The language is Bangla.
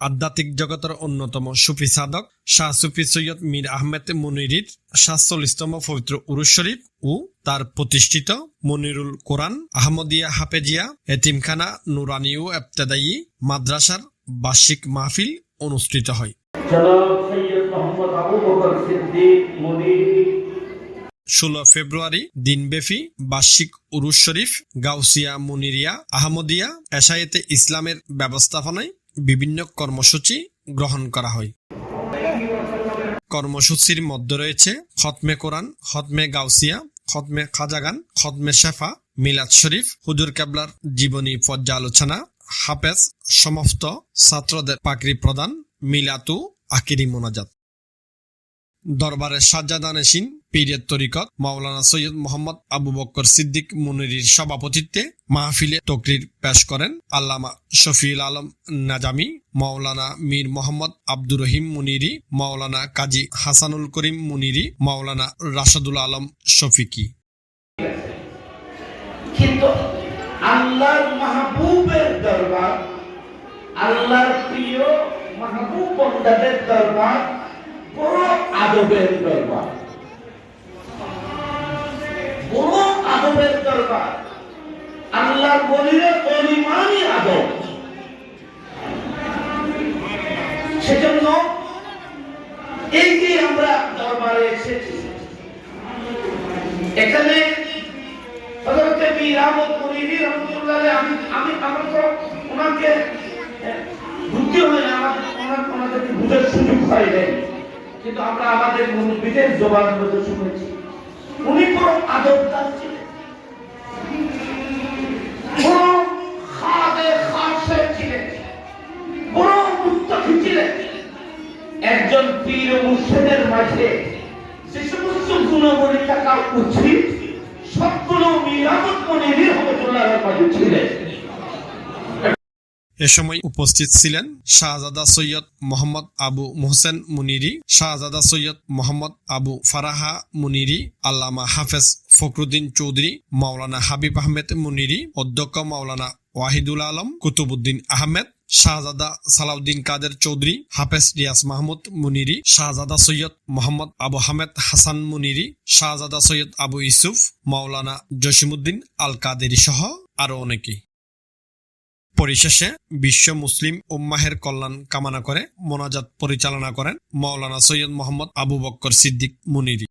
আধ্যাত্মিক জগতের অন্যতম সুফি সাধক শাহ সুফি সৈয়দ মীর আহমেদ মুনিরির সাতচল্লিশতম পবিত্র উরুস শরীফ ও তার প্রতিষ্ঠিত মনিরুল কোরআন, আহমদিয়া হাফেজিয়া, এতিমখানা, নুরানি ও এবতেদায়ী মাদ্রাসার বার্ষিক মাহফিল অনুষ্ঠিত হয়। সৈয়দ মোহাম্মদ আবু বকর সিদ্দিক ষোলো ফেব্রুয়ারি দিনব্যাপী বার্ষিক উরুস শরীফ, গাউসিয়া, মুনিরিয়া, আহমদিয়া এশায়েতে ইসলামের ব্যবস্থাপনায় বিভিন্ন কর্মসূচি গ্রহণ করা হয়। কর্মসূচির মধ্যে রয়েছে খতমে কোরআন, খতমে গাউসিয়া, খতমে খাজাগান, খতমে শেফা, মিলাদ শরীফ, হুজুর কেবলার জীবনী পর্যালোচনা, হাফেজ, সমস্ত ছাত্রদের পাকড়ি প্রদান, মিলাতু আকিরি মোনাজাত। দরবারের সাজ্জাদানেশিন পীরের তরিকত, মাওলানা সৈয়দ মোহাম্মদ আবু বক্কর সিদ্দিক মুনিরির সভাপতিত্বে মাহফিলে তকরির পেশ করেন আল্লামা শফিউল আলম নাজামি, মাওলানা মীর মোহাম্মদ আব্দুর রহিম মুনিরি, মাওলানা কাজী হাসানুল করিম মুনিরি, মাওলানা রাশাদুল আলম শফিকি। কিন্তু আল্লাহর মাহবুবের দরবার, আল্লাহর প্রিয় মাহবুব দরবার আদবের দরবার। বড় আদবের দরবার। আল্লাহর আদব। সেজন্য এই যে আমরা দরবারে এসেছি, এখানে হযরতে মীর আহমদ মুনিরি রহমতুল্লাহ আমি আমি, আমার তো ওনাকে বুঝতে হয় না আমার বুঝার সুযোগ হয় নাই। কিন্তু আমরা আমাদের মুরব্বীদের জবানের মধ্যে শুনেছি। উনি বড় আদবদার একজন পীর মুর্শিদের মাঝে সমস্ত গুণাবলী থাকা উচিত সবগুলো মিরামত মনে রহমতুল্লাহ মাঝে ছিলেন। এ সময় উপস্থিত ছিলেন শাহজাদা সৈয়দ মোহাম্মদ আবু মোহসেন মুনিরি, শাহজাদা সৈয়দ মোহাম্মদ আবু ফারাহা মুনিরি, আল্লামা হাফেজ ফখরুদ্দিন চৌধুরী, মাওলানা হাবিব আহমেদ মুনিরি, অধ্যক্ষ মাওলানা ওয়াহিদুল আলম কুতুবুদ্দিন আহমেদ, শাহজাদা সালাউদ্দিন কাদের চৌধুরী, হাফেজ রিয়াজ মাহমুদ মুনিরি, শাহজাদা সৈয়দ মোহাম্মদ আবু হামেদ হাসান মুনিরি, শাহজাদা সৈয়দ আবু ইসুফ মাওলানা জসিমুদ্দিন আল কাদেরি সহ আরও অনেকেই পরিশেষে বিশ্ব মুসলিম উম্মাহের কল্যাণ কামনা করে মোনাজাত পরিচালনা করেন মৌলানা সৈয়দ মোহাম্মদ আবু বক্কর সিদ্দিক মুনিরি।